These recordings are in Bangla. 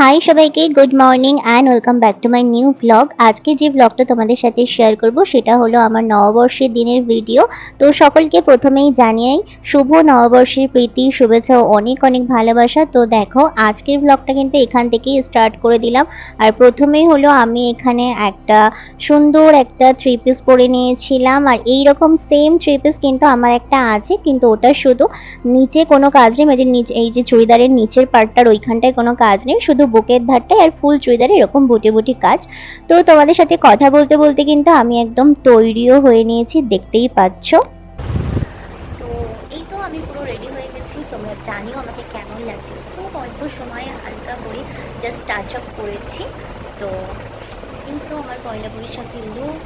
হাই সবাইকে good morning and welcome back to my new blog আজকে যে ব্লগটা তোমাদের সাথে শেয়ার করব, সেটা হলো আমার নববর্ষের দিনের ভিডিও তো সকলকে প্রথমেই জানিয়েই, শুভ নববর্ষের প্রীতি, শুভেচ্ছা অনেক অনেক ভালোবাসা। তো দেখো, আজকের ব্লগটা কিন্তু এখান থেকেই স্টার্ট করে দিলাম। আর প্রথমেই হলো আমি এখানে একটা সুন্দর একটা থ্রি পিস পরে নিয়েছিলাম। আর এই রকম সেম থ্রি পিস কিন্তু আমার একটা আছে, কিন্তু ওটা শুধু নিচে কোনো কাজ নেই। মানে নিচে, এই যে চুড়িদারের নিচের পার্টটার ওইখানটায় কোনো কাজ নেই। শুধু বুকের ধারটায় আর ফুল চুড়িদারে এরকম বুটি বুটি কাজ। তো তোমাদের সাথে কথা বলতে বলতে কিন্তু আমি একদম তৈরিও হয়ে নিয়েছি, দেখতেই পাচ্ছ। তো এই তো আমি পুরো রেডি হয়ে গেছি, তোমরা জানিও আমাকে কেমন লাগছে। খুব অল্প সময়ে হালকা করে জাস্ট টাচ আপ করেছি। তো এই তো আমার পয়লা বৈশাখের লুক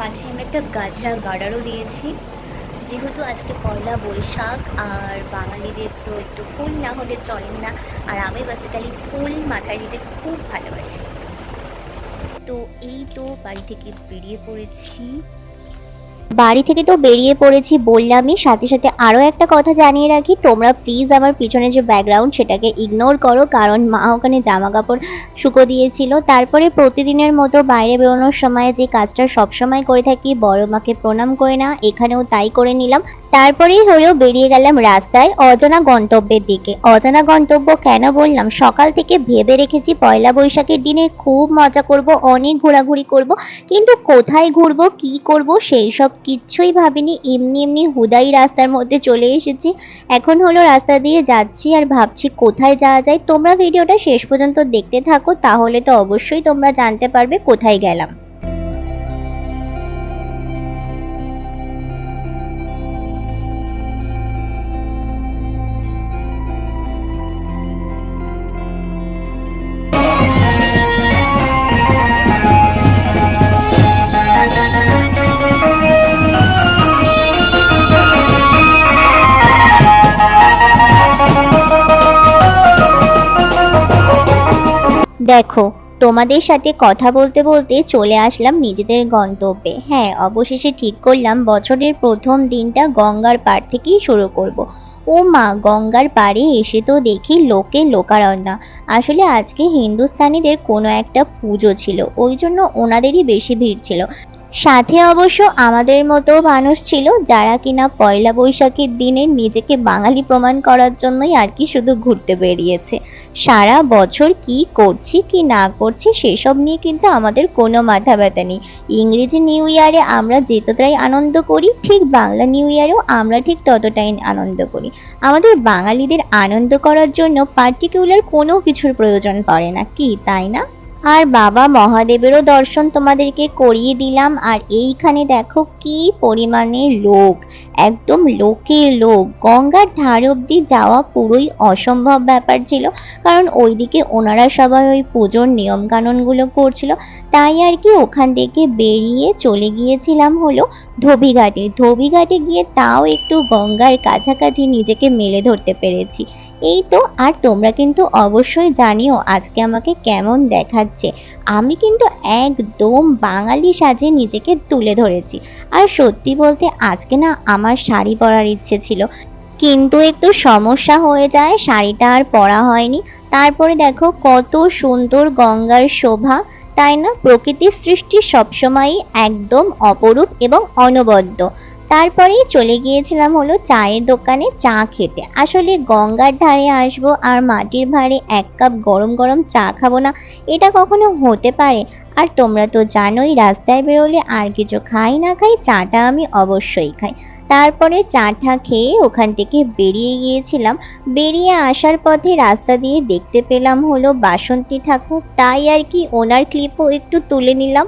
মাথায় আমি একটা গাজরা গার্ডারও দিয়েছি। যেহেতু আজকে পয়লা বৈশাখ, আর বাঙালিদের তো একটু ফুল না হলে চলে না, আর আমি বেসিক্যালি ফুল মাথায় দিতে খুব ভালোবাসি। তো এই তো বাড়ি থেকে বেরিয়ে পড়েছি। বাড়ি থেকে তো বেরিয়ে পড়েছি বললামই, সাথে সাথে আরও একটা কথা জানিয়ে রাখি, তোমরা প্লিজ আমার পিছনে যে ব্যাকগ্রাউন্ড সেটাকে ইগনোর করো, কারণ মা ওখানে জামা কাপড় শুকো দিয়েছিল। তারপরে প্রতিদিনের মতো বাইরে বেরোনোর সময় যে কাজটা সবসময় করে থাকি, বড় মাকে প্রণাম করে না, এখানেও তাই করে নিলাম। তারপরেই হলেও বেরিয়ে গেলাম রাস্তায় অজানা গন্তব্যের দিকে। অজানা গন্তব্য কেন বললাম? সকাল থেকে ভেবে রেখেছি পয়লা বৈশাখের দিনে খুব মজা করব, অনেক ঘোরাঘুরি করব, কিন্তু কোথায় ঘুরবো, কি করব সেই সব কিচ্ছুই ভাবিনি। এমনি এমনি হুদাই রাস্তার মধ্যে চলে এসেছি। এখন হলো রাস্তা দিয়ে যাচ্ছি আর ভাবছি কোথায় যাওয়া যায়। তোমরা ভিডিওটা শেষ পর্যন্ত দেখতে থাকো, তাহলে তো অবশ্যই তোমরা জানতে পারবে কোথায় গেলাম। দেখো, তোমাদের সাথে কথা বলতে বলতে চলে আসলাম নিজেদের গন্তব্যে। হ্যাঁ অবশেষে ঠিক করলাম, বছরের প্রথম দিনটা গঙ্গার পাড় থেকেই শুরু করব। ও মা, গঙ্গার পাড়ে এসে তো দেখি লোকে লোকারণ্যা। আসলে আজকে হিন্দুস্তানিদের কোনো একটা পুজো ছিল, ওই জন্য ওনাদেরই বেশি ভিড় ছিল। সাথে অবশ্য আমাদের মতো মানুষ ছিল যারা কিনা পয়লা বৈশাখের দিনে নিজেকে বাঙালি প্রমাণ করার জন্যই আর কি শুধু ঘুরতে বেরিয়েছে। সারা বছর কি করছি, কি না করছি সেসব নিয়ে কিন্তু আমাদের কোনো মাথা ব্যথা নেই। ইংরেজি নিউ ইয়ারে আমরা যতটাই আনন্দ করি, ঠিক বাংলা নিউ ইয়ারেও আমরা ঠিক ততটাই আনন্দ করি। আমাদের বাঙালিদের আনন্দ করার জন্য পার্টিকুলার কোনো কিছুর প্রয়োজন পড়ে না, কি তাই না? আর বাবা মহাদেবেরও দর্শন তোমাদেরকে করিয়ে দিলাম। আর এইখানে দেখো কি পরিমাণে লোক। একদম লোকের লোক। গঙ্গার ধার অব্দি যাওয়া পুরোই অসম্ভব ব্যাপার ছিল, কারণ ওইদিকে ওনারা সবাই ওই পুজোর নিয়ম কানুনগুলো করছিল। তাই আর কি ওখান থেকে বেরিয়ে চলে গিয়েছিলাম হলো ধোবিঘাটে। ধোবিঘাটে গিয়ে তাও একটু গঙ্গার কাছাকাছি নিজেকে মেলে ধরতে পেরেছি। এই তো, আর তোমরা কিন্তু অবশ্যই জানিও আজকে আমাকে কেমন দেখাচ্ছে। আমি কিন্তু একদম বাঙালি সাজে নিজেকে তুলে ধরেছি। আর সত্যি বলতে আজকে না আমার শাড়ি পরার ইচ্ছে ছিল। কিন্তু একটু সমস্যা হয়ে যায়, শাড়িটা আর পরা হয়নি। তারপরে দেখো কত সুন্দর গঙ্গার শোভা। তাই না? প্রকৃতির সৃষ্টি সবসময়ই একদম অপরূপ এবং অনবদ্য। তারপরেই চলে গিয়েছিলাম হলো চায়ের দোকানে চা খেতে। আসলে গঙ্গার ধারে আসব আর মাটির ভাঁড়ে এক কাপ গরম গরম চা খাব না, এটা কখনো হতে পারে? আর তোমরা তো জানোই, রাস্তায় বেরোলে আর কিছু খাই না খাই, চাটা আমি অবশ্যই খাই। তারপরে চাটা খেয়ে ওখান থেকে বেরিয়ে গিয়েছিলাম। বেরিয়ে আসার পথে রাস্তা দিয়ে দেখতে পেলাম হলো বাসন্তী ঠাকুর। তাই আর কি ওনার ক্লিপও একটু তুলে নিলাম।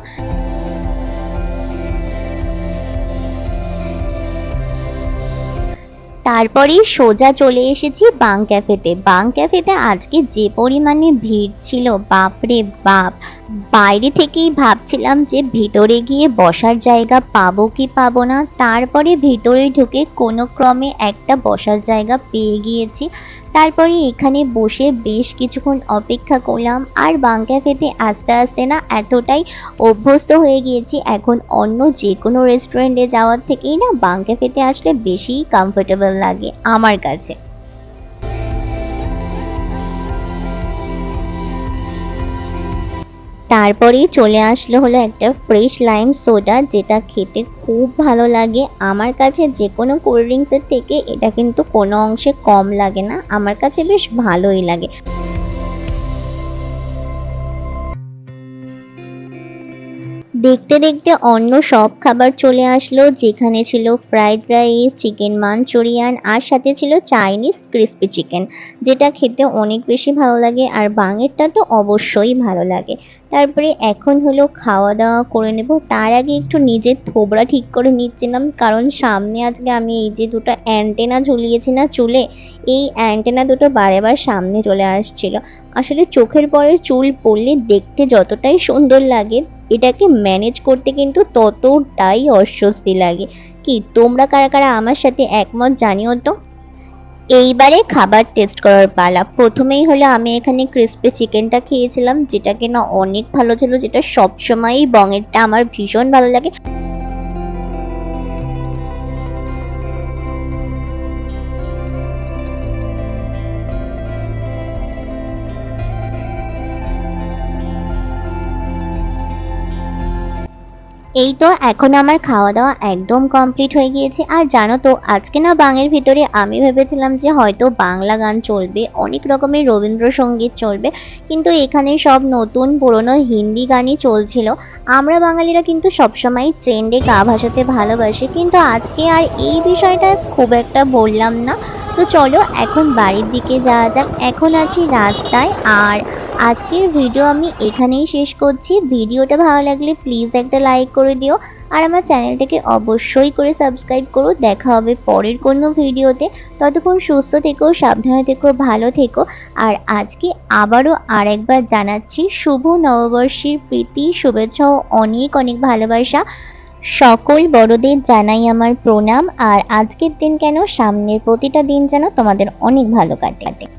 তারপরেই সোজা চলে এসেছি বাং ক্যাফেতে বাং ক্যাফেতে আজকে যে পরিমাণে ভিড় ছিল, বাপরে বাপ! বাইরে থেকেই ভাবছিলাম যে ভিতরে গিয়ে বসার জায়গা পাবো কি পাবো না। তারপরে ভিতরে ঢুকে কোনো ক্রমে একটা বসার জায়গা পেয়ে গিয়েছি। তারপরে এখানে বসে বেশ কিছুক্ষণ অপেক্ষা করলাম আর বাং ক্যাফেতে আস্তে আস্তে না এতটাই অভ্যস্ত হয়ে গিয়েছি। এখন অন্য যে কোনো রেস্টুরেন্টে যাওয়ার থেকেই না বাং ক্যাফেতে আসলে বেশি কমফোর্টেবল লাগে আমার কাছে। তারপরেই চলে আসলো হলো একটা ফ্রেশ লাইম সোডা যেটা খেতে খুব ভালো লাগে। আমার কাছে যে কোনো কোল্ড ড্রিঙ্কসের থেকে এটা কিন্তু কোনো অংশে কম লাগে না। আমার কাছে বেশ ভালোই লাগে। দেখতে দেখতে অন্য সব খাবার চলে আসলো, যেখানে ছিল ফ্রাইড রাইস চিকেন মাঞ্চুরিয়ান আর সাথে ছিল চাইনিজ ক্রিস্পি চিকেন যেটা খেতে অনেক বেশি ভালো লাগে, আর বাঙেরটা তো অবশ্যই ভালো লাগে। তারপরে এখন হলো খাওয়া দাওয়া করে নেব। তার আগে একটু নিজের থোবড়া ঠিক করে নিচ্ছিলাম, কারণ সামনে আজকে আমি এই যে দুটো অ্যান্টেনা ঝুলিয়েছি না চুলে, এই অ্যান্টেনা দুটো বারে বার সামনে চলে আসছিল। আসলে চোখের পরে চুল পড়লে দেখতে যতটাই সুন্দর লাগে এটাকে ম্যানেজ করতে কিন্তু ততটাই অস্বস্তি লাগে। কি, তোমরা কারা কারা আমার সাথে একমত জানিও তো? এইবারে খাবার টেস্ট করার পালা। প্রথমেই হলো আমি এখানে ক্রিস্পি চিকেনটা খেয়েছিলাম, যেটা কিনা অনেক ভালো ছিল, যেটা সবসময়ই বঙেরটা আমার ভীষণ ভালো লাগে। এই তো এখন আমার খাওয়া দাওয়া একদম কমপ্লিট হয়ে গিয়েছে। আর জানো তো, আজকে না বাংয়ের ভিতরে আমি ভেবেছিলাম যে হয়তো বাংলা গান চলবে, অনেক রকমের রবীন্দ্রসঙ্গীত চলবে, কিন্তু এখানে সব নতুন পুরনো হিন্দি গানই চলছিল। আমরা বাঙালিরা কিন্তু সবসময় ট্রেন্ডে গা ভাসাতে ভালোবাসি, কিন্তু আজকে আর এই বিষয়টা খুব একটা বললাম না। তো চলো এখন বাড়ির দিকে যাওয়া যাক। এখন আছি রাস্তায় আর আজকের ভিডিও আমি এখানেই শেষ করছি। ভিডিওটা ভালো লাগলে প্লিজ একটা লাইক করে দিও আর আমার চ্যানেলটাকে অবশ্যই করে সাবস্ক্রাইব করো। দেখা হবে পরের কোনো ভিডিওতে ততক্ষণ সুস্থ থেকো, সাবধানে থেকো, ভালো থেকো। আর আজকে আবারও আরেকবার জানাচ্ছি, শুভ নববর্ষের প্রীতি, শুভেচ্ছা ও অনেক অনেক ভালোবাসা। সকল বড়দের জানাই আমার প্রণাম, আর আজকের দিন কেন? সামনের প্রতিটা দিন যেন তোমাদের অনেক ভালো কাটে।